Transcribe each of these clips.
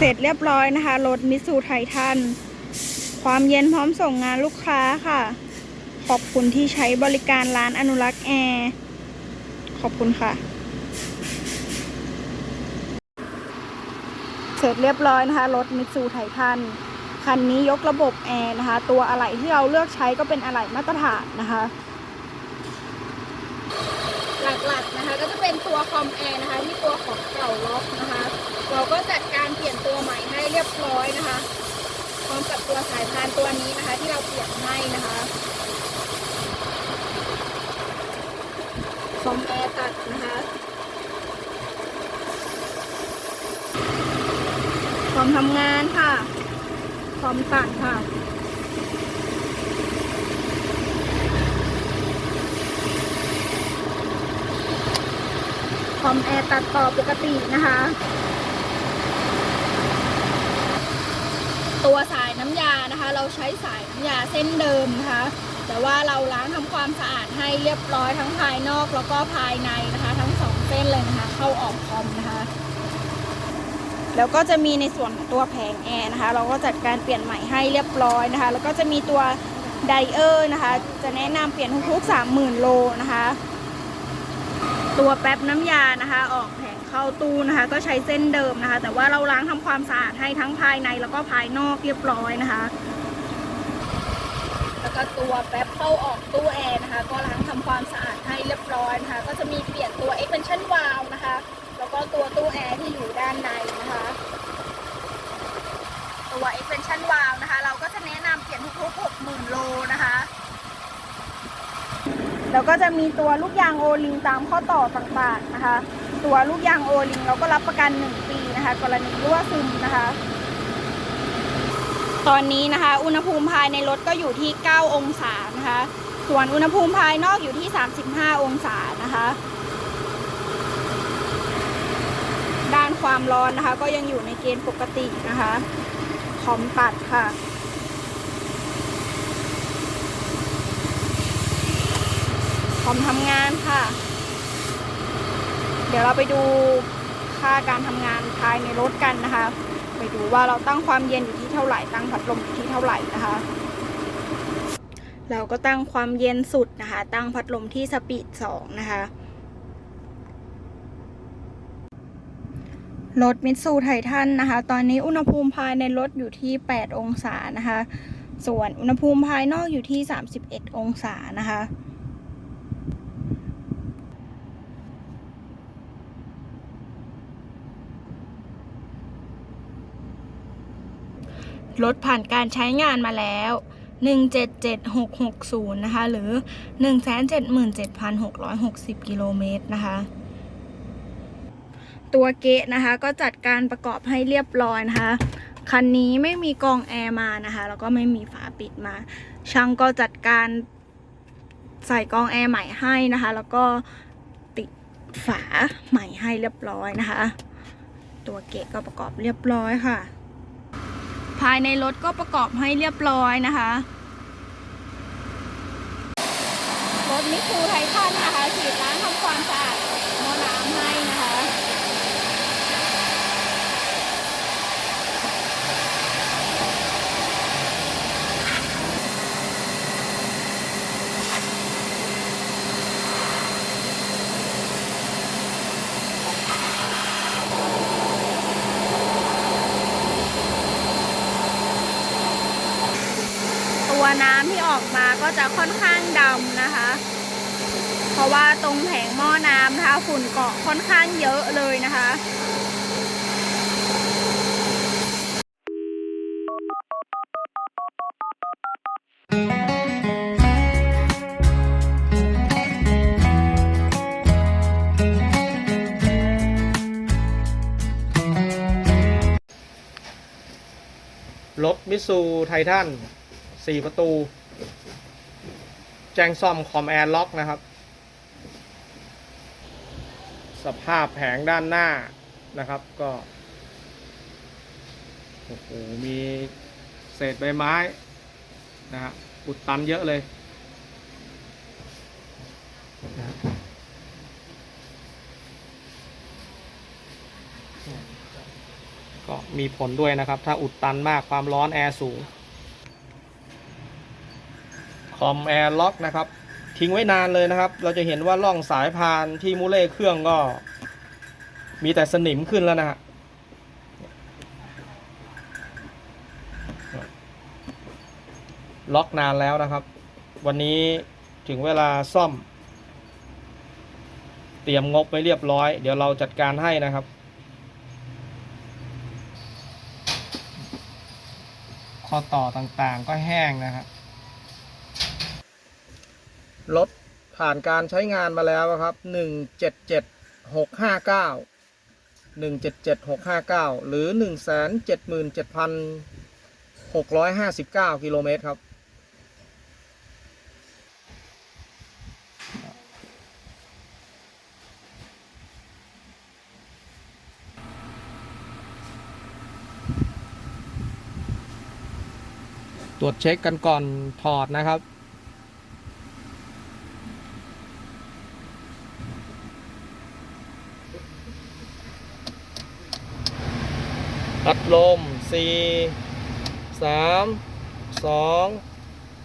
เสร็จเรียบร้อยนะคะ รถมิตซูไททัน ความเย็นพร้อมส่งงานลูกค้าค่ะ ขอบคุณที่ใช้บริการร้านอนุรักษ์แอร์ ขอบคุณค่ะ เสร็จเรียบร้อยนะคะ รถมิตซูไททัน คันนี้ยกระบบแอร์นะคะ ตัวอะไหล่ที่เราเลือกใช้ก็เป็นอะไหล่มาตรฐานนะคะ หลักๆนะคะ ก็จะเป็นตัวคอมแอร์นะคะ ที่ตัวของเก่าล็อกนะคะ เราก็จัดการเปลี่ยนตัวใหม่ให้เรียบร้อยนะคะพร้อมกับตัวสายพานตัวนี้นะคะ ที่เราเปลี่ยนให้นะคะคอมแอร์ตัดนะคะคอมทำงานค่ะคอมตัดค่ะคอมแอร์ตัดต่อปกตินะคะ ตัวสายน้ำยานะคะ เราใช้สายน้ำยาเส้นเดิมนะคะ แต่ว่าเราล้างทำความสะอาดให้เรียบร้อยทั้งภายนอกแล้วก็ภายในนะคะ ทั้งสองเส้นเลยนะคะ เข้าออกคอมนะคะ แล้วก็จะมีในส่วนของตัวแผงแอร์นะคะ เราก็จัดการเปลี่ยนใหม่ให้เรียบร้อยนะคะ แล้วก็จะมีตัวไดเออร์นะคะ จะแนะนำเปลี่ยนทุกๆ30,000โลนะคะ ตัวแป๊บน้ำยานะคะ ออกแผ เข้าตู้นะคะ ก็ใช้เส้นเดิมนะคะ แต่ว่าเราล้างทำความสะอาดให้ทั้งภายในแล้วก็ภายนอกเรียบร้อยนะคะ แล้วก็ตัวแป๊บเข้าออกตู้แอร์นะคะ ก็ล้างทำความสะอาดให้เรียบร้อยนะคะ ก็จะมีเปลี่ยนตัว extension valve นะคะ แล้วก็ตัวตู้แอร์ที่อยู่ด้านในนะคะ ตัว extension valve นะคะ เราก็จะแนะนำเปลี่ยนทุกๆ60,000โลนะคะแล้วก็จะมีตัวลูกยางโอลิงตามข้อต่อต่างๆนะคะ ตัวลูกยางโอลิงเราก็รับประกัน 1 ปีนะคะ กรณีรั่วซึมนะคะ ตอนนี้นะคะ อุณหภูมิภายในรถก็อยู่ที่ 9 องศานะคะ ส่วนอุณหภูมิภายนอกอยู่ที่ 35 องศานะคะ ด้านความร้อนนะคะ ก็ยังอยู่ในเกณฑ์ปกตินะคะคอมตัดค่ะคอมทำงานค่ะ เดี๋ยวเราไปดูค่าการทำงานภายในรถกันนะคะ ไปดูว่าเราตั้งความเย็นอยู่ที่เท่าไหร่ตั้งพัดลมอยู่ที่เท่าไหร่นะคะ เราก็ตั้งความเย็นสุดนะคะ ตั้งพัดลมที่สปีดสองนะคะรถมิตซูไททันนะคะ ตอนนี้อุณหภูมิภายในรถอยู่ที่ 8 องศานะคะ ส่วนอุณหภูมิภายนอกอยู่ที่ 31 องศานะคะ รถผ่านการใช้งานมาแล้ว 177660 นะคะ หรือ 177,660 กิโลเมตรนะคะ ตัวเกะนะคะ ก็จัดการประกอบให้เรียบร้อยนะคะ คันนี้ไม่มีกองแอร์มานะคะ แล้วก็ไม่มีฝาปิดมา ช่างก็จัดการใส่กองแอร์ใหม่ให้นะคะ แล้วก็ติดฝาใหม่ให้เรียบร้อยนะคะ ตัวเกะก็ประกอบเรียบร้อยค่ะ ภายในรถก็ประกอบให้เรียบร้อยนะคะ รถมิคูไททันนะคะฉีดล้างทำความสะอาดหม้อน้ำให้นะคะ ตัวน้ำที่ออ ก็จะค่อนข้างดำนะคะ เพราะว่าตรงแผงหม้อน้ำนะคะฝุ่นเกาะค่อนข้างเยอะเลยนะคะรถมิสูไททัน4 ประตู แจ้งซ่อมคอมแอร์ล็อกนะครับ สภาพแผงด้านหน้านะครับก็โอ้โหมีเศษใบไม้นะฮะอุดตันเยอะเลยก็มีผลด้วยนะครับ ถ้าอุดตันมากความร้อนแอร์สูง คอมแอร์ล็อกนะครับ ทิ้งไว้นานเลยนะครับ เราจะเห็นว่าล่องสายพานที่มูเล่เครื่องก็ มีแต่สนิมขึ้นแล้วนะฮะล็อกนานแล้วนะครับ วันนี้ถึงเวลาซ่อม เตรียมงบไว้เรียบร้อย เดี๋ยวเราจัดการให้นะครับ ข้อต่อต่างๆก็แห้งนะครับ รถผ่านการใช้งานมาแล้วครับหนึ่งเจ็ดเจ็ดหกห้าเก้าหนึ่งเจ็ดเจ็ดหกห้าเก้าหรือหนึ่งแสนเจ็ดหมื่นเจ็ดพันหกร้อยห้าสิบเก้ากิโลเมตรครับ ตรวจเช็คกันก่อนถอดนะครับ พัดลม สี่สามสอง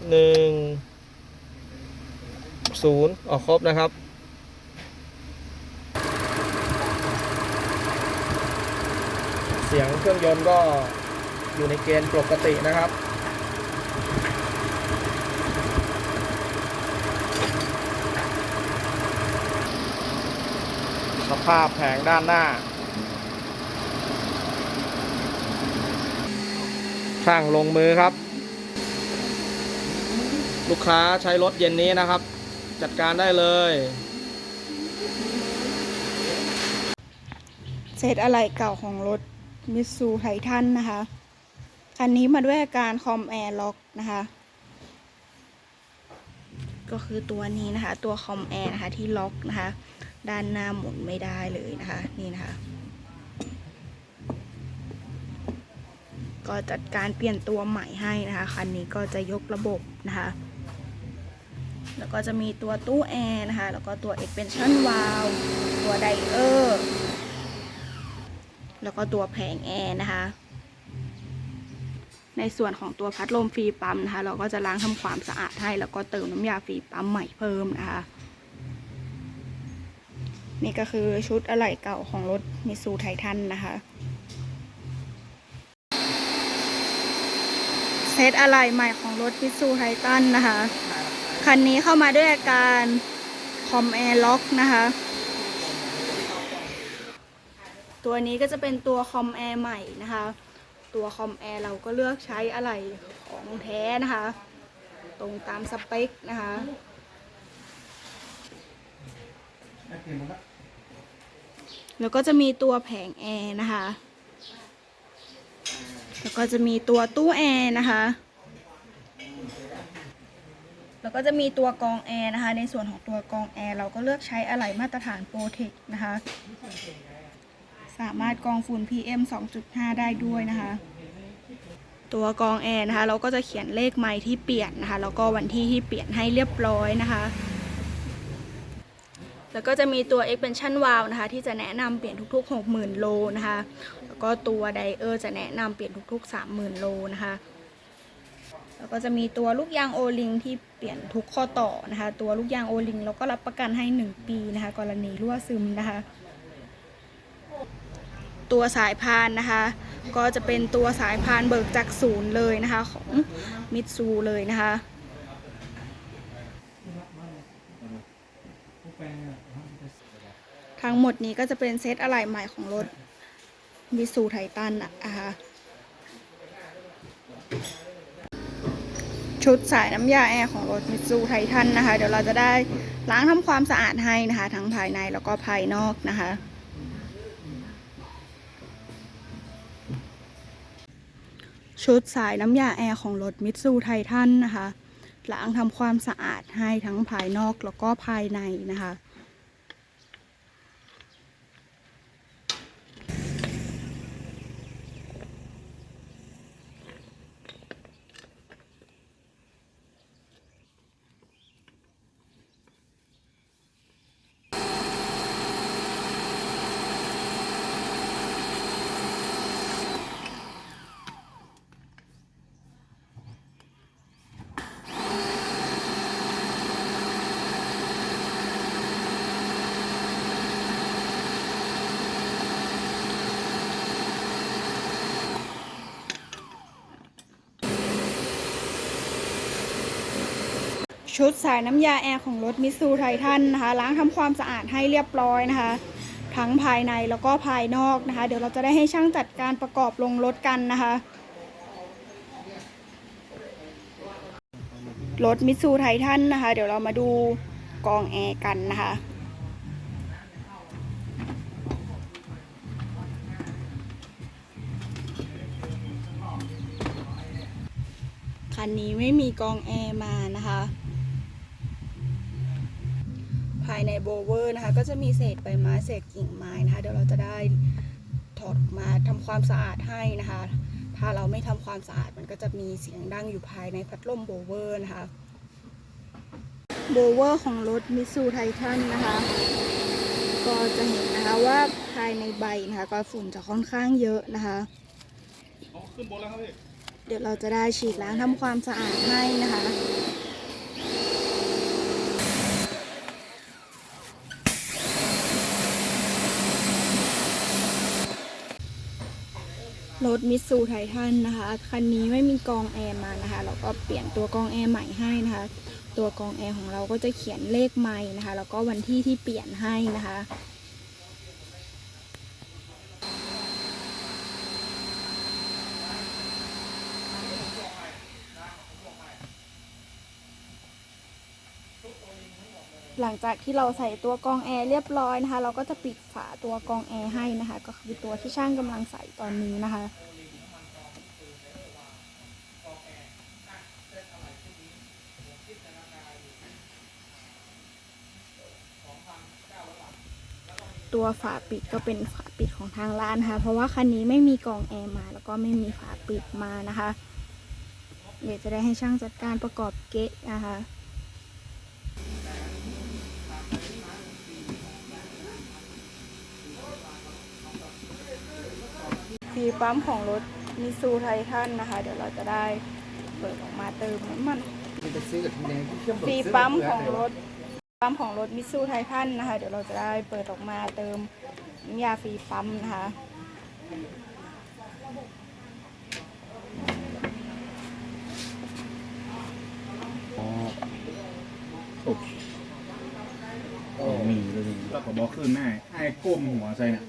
หนึ่งศูนย์ออกครบนะครับเสียงเครื่องยนต์ก็อยู่ในเกณฑ์ปกตินะครับ สภาพแผงด้านหน้า ช่างลงมือครับ ลูกค้าใช้รถเย็นนี้นะครับ จัดการได้เลย เศษอะไหล่เก่าของรถมิตซูไททันนะคะ คันนี้มาด้วยอาการคอมแอร์ล็อกนะคะ ก็คือตัวนี้นะคะ ตัวคอมแอร์นะคะที่ล็อกนะคะ ด้านหน้าหมุนไม่ได้เลยนะคะ นี่นะคะ ก็จัดการเปลี่ยนตัวใหม่ให้นะคะคันนี้ก็จะยกระบบนะคะแล้วก็จะมีตัวตู้แอร์นะคะ แล้วก็ตัว expansion valve ตัวไดเออร์ แล้วก็ตัวแผงแอร์นะคะ ในส่วนของตัวพัดลมฟรีปั๊มนะคะ เราก็จะล้างทำความสะอาดให้ แล้วก็เติมน้ำยาฟรีปั๊มใหม่เพิ่มนะคะ นี่ก็คือชุดอะไหล่เก่าของรถมิซูไททันนะคะ เซตอะไหล่ใหม่ของรถมิซูไททันนะคะ คันนี้เข้ามาด้วยอาการคอมแอร์ล็อกนะคะ ตัวนี้ก็จะเป็นตัวคอมแอร์ใหม่นะคะ ตัวคอมแอร์เราก็เลือกใช้อะไหล่ของแท้นะคะ ตรงตามสเปคนะคะแล้วก็จะมีตัวแผงแอร์นะคะ แล้วก็จะมีตัวตู้แอร์นะคะ แล้วก็จะมีตัวกองแอร์นะคะ ในส่วนของตัวกองแอร์เราก็เลือกใช้อะไหล่มาตรฐานโปรเทคนะคะ สามารถกองฝุ่น PM 2.5 ได้ด้วยนะคะ ตัวกองแอร์นะคะ เราก็จะเขียนเลขไมล์ที่เปลี่ยนนะคะ แล้วก็วันที่ที่เปลี่ยนให้เรียบร้อยนะคะ แล้วก็จะมีตัว expansion valve นะคะ ที่จะแนะนำเปลี่ยนทุก ๆ 60,000 โลนะคะ แล้วก็ตัวไดเออร์จะแนะนำเปลี่ยนทุก ๆ 30,000 โลนะคะ แล้วก็จะมีตัวลูกยางโอลิงที่เปลี่ยนทุกข้อต่อนะคะ ตัวลูกยางโอลิงเราก็รับประกันให้ 1 ปีนะคะ กรณีรั่วซึมนะคะ ตัวสายพานนะคะ ก็จะเป็นตัวสายพานเบิกจากศูนย์เลยนะคะ ของมิตซูเลยนะคะ ทั้งหมดนี้ก็จะเป็นเซตอะไหล่ใหม่ของรถมิตซูไททันนะคะชุดสายน้ำยาแอร์ของรถมิตซูไททันนะคะ เดี๋ยวเราจะได้ล้างทำความสะอาดให้นะคะ ทั้งภายในแล้วก็ภายนอกนะคะ ชุดสายน้ำยาแอร์ของรถมิตซูไททันนะคะล้างทำความสะอาดให้ทั้งภายนอกแล้วก็ภายในนะคะ ชุดสายน้ำยาแอร์ของรถมิตซูไททันนะคะ ล้างทำความสะอาดให้เรียบร้อยนะคะ ทั้งภายในแล้วก็ภายนอกนะคะ เดี๋ยวเราจะได้ให้ช่างจัดการประกอบลงรถกันนะคะรถมิตซูไททันนะคะ เดี๋ยวเรามาดูกองแอร์กันนะคะ คันนี้ไม่มีกองแอร์มานะคะ ภายในโบเวอร์นะคะ ก็จะมีเศษใบไม้เศษกิ่งไม้นะคะ เดี๋ยวเราจะได้ถอดออกมาทำความสะอาดให้นะคะ ถ้าเราไม่ทำความสะอาดมันก็จะมีเสียงดังอยู่ภายในพัดลมโบเวอร์นะคะโบเวอร์ของรถมิซูไททันนะคะ ก็จะเห็นนะคะว่าภายในใบนะคะก็ฝุ่นจะค่อนข้างเยอะนะคะขึ้นบนแล้วครับพี่เดี๋ยวเราจะได้ฉีดล้างทำความสะอาดให้นะคะ รถมิตซูไททันนะคะ คันนี้ไม่มีกองแอร์มานะคะ เราก็เปลี่ยนตัวกองแอร์ใหม่ให้นะคะ ตัวกองแอร์ของเราก็จะเขียนเลขไม้นะคะ แล้วก็วันที่ที่เปลี่ยนให้นะคะ หลังจากที่เราใส่ตัวกรองแอร์เรียบร้อยนะคะ เราก็จะปิดฝาตัวกรองแอร์ให้นะคะ ก็คือตัวที่ช่างกำลังใส่ตอนนี้นะคะตัวฝาปิดก็เป็นฝาปิดของทางร้านนะคะเพราะว่าคันนี้ไม่มีกรองแอร์มา แล้วก็ไม่มีฝาปิดมานะคะ เดี๋ยวจะได้ให้ช่างจัดการประกอบเกะนะคะ ฟีปั๊มของรถมิซูไททันนะคะ เดี๋ยวเราจะได้เปิดออกมาเติมน้ำมันไปซื้อกับที่ไหนที่เชื่อมฟรีปั๊มของรถปั๊มของรถมิซูไททันนะคะ เดี๋ยวเราจะได้เปิดออกมาเติมน้ำยาฟรีปั๊มนะคะอ๋อมีเลยแล้วก็บอกขึ้นหน้าไอ้ก้มหัวใส่น่ะ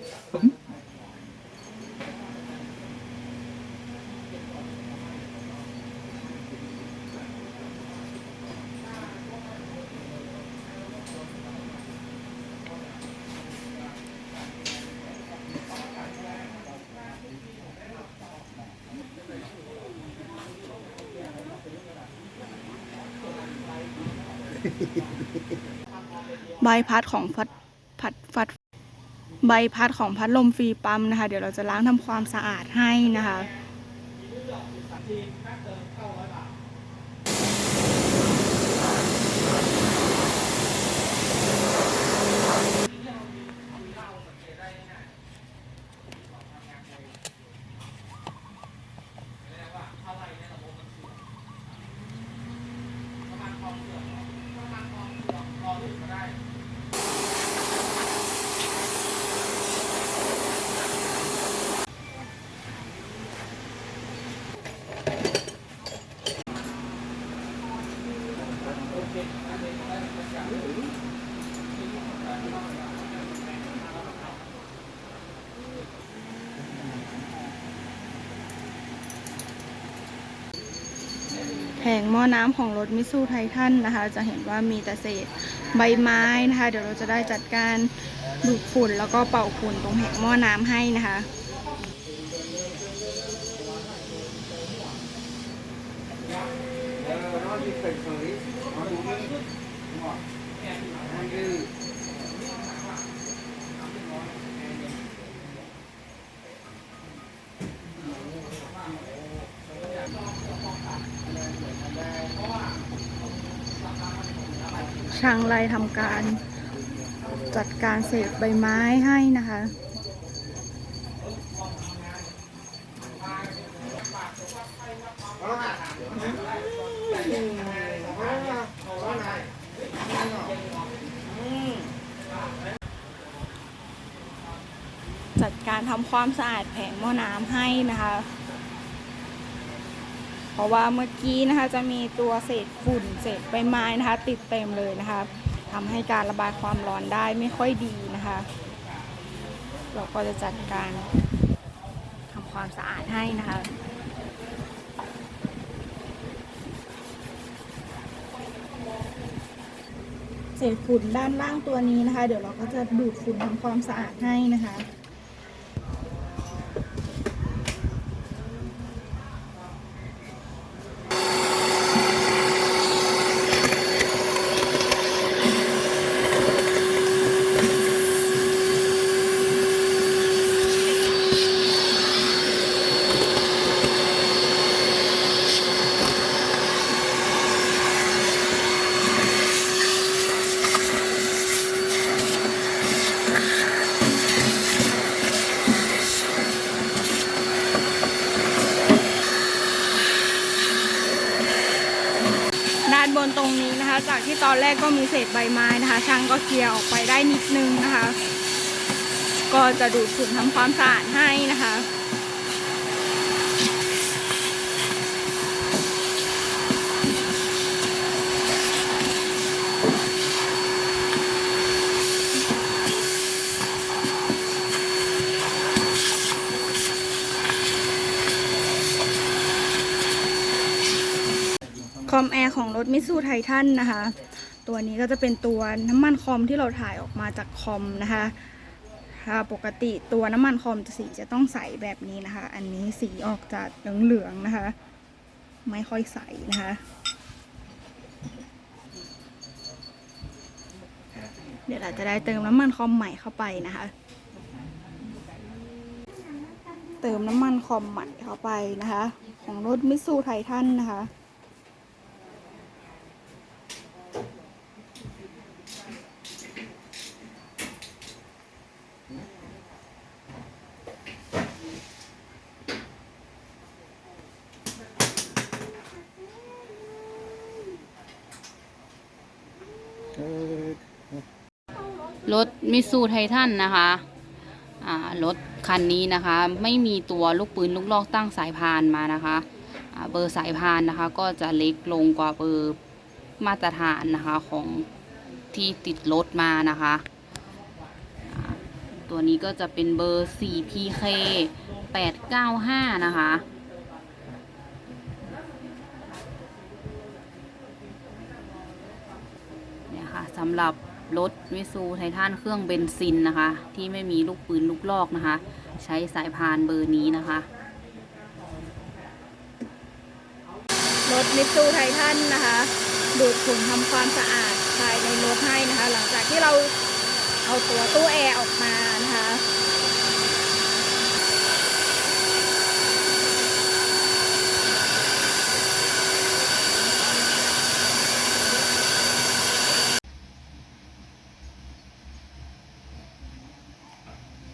ใบพัดของพัดพัดพัดใบพัดของพัดลมฟรีปั๊มนะคะ เดี๋ยวเราจะล้างทำความสะอาดให้นะคะ หม้อน้ำของรถมิสูไททันนะคะจะเห็นว่ามีแต่เศษใบไม้นะคะ เดี๋ยวเราจะได้จัดการดูดฝุ่นแล้วก็เป่าฝุ่นตรงแผงหม้อน้ำให้นะคะ ช่างไล่ทำการจัดการเศษใบไม้ให้นะคะ จัดการทำความสะอาดแผงหม้อน้ำให้นะคะ เพราะว่าเมื่อกี้นะคะจะมีตัวเศษฝุ่นเศษใบไม้นะคะ ติดเต็มเลยนะคะทำให้การระบายความร้อนได้ไม่ค่อยดีนะคะ เราก็จะจัดการทำความสะอาดให้นะคะเศษฝุ่นด้านล่างตัวนี้นะคะ เดี๋ยวเราก็จะดูดฝุ่นทำความสะอาดให้นะคะ ด้านบนตรงนี้นะคะ จากที่ตอนแรกก็มี เศษใบไม้นะคะ ช่างก็เคลียร์ออกไปได้นิดนึงนะคะ ก็จะดูดฝุ่นทำความสะอาดให้นะคะคอมแอร์ของรถมิสูไททันนะคะ ตัวนี้ก็จะเป็นตัวน้ำมันคอมที่เราถ่ายออกมาจากคอมนะคะถ้าปกติตัวน้ำมันคอมจะสีจะต้องใสแบบนี้นะคะ อันนี้สีออกจากเหลืองๆนะคะ ไม่ค่อยใสนะคะ เดี๋ยวเราจะได้เติมน้ำมันคอมใหม่เข้าไปนะคะ เติมน้ำมันคอมใหม่เข้าไปนะคะ ของรถมิสูไททันนะคะ รถ มิสูไททันนะคะรถคันนี้นะคะ ไม่มีตัวลูกปืนลูกลอกตั้งสายพานมานะคะเบอร์สายพานนะคะก็จะเล็กลงกว่าเบอร์มาตรฐานนะคะของที่ติดรถมานะคะ ตัวนี้ก็จะเป็นเบอร์ 4PK 895 นะคะเนี่ยค่ะสำหรับ รถวิซูไททันเครื่องเบนซินนะคะ ที่ไม่มีลูกปืนลูกลอกนะคะ ใช้สายพานเบอร์นี้นะคะรถมิตซูไททันนะคะ ดูดฝุ่นทำความสะอาดภายในรถให้นะคะ หลังจากที่เราเอาตัวตู้แอร์ออกมานะคะ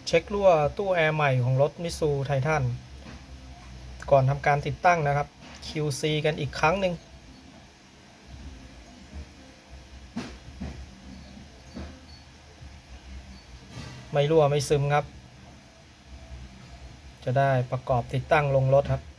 เช็ครั่วตู้แอร์ใหม่ของรถมิสูไททันก่อนทำการติดตั้งนะครับ QC กันอีกครั้งหนึ่งไม่รั่วไม่ซึมครับ จะได้ประกอบติดตั้งลงรถครับ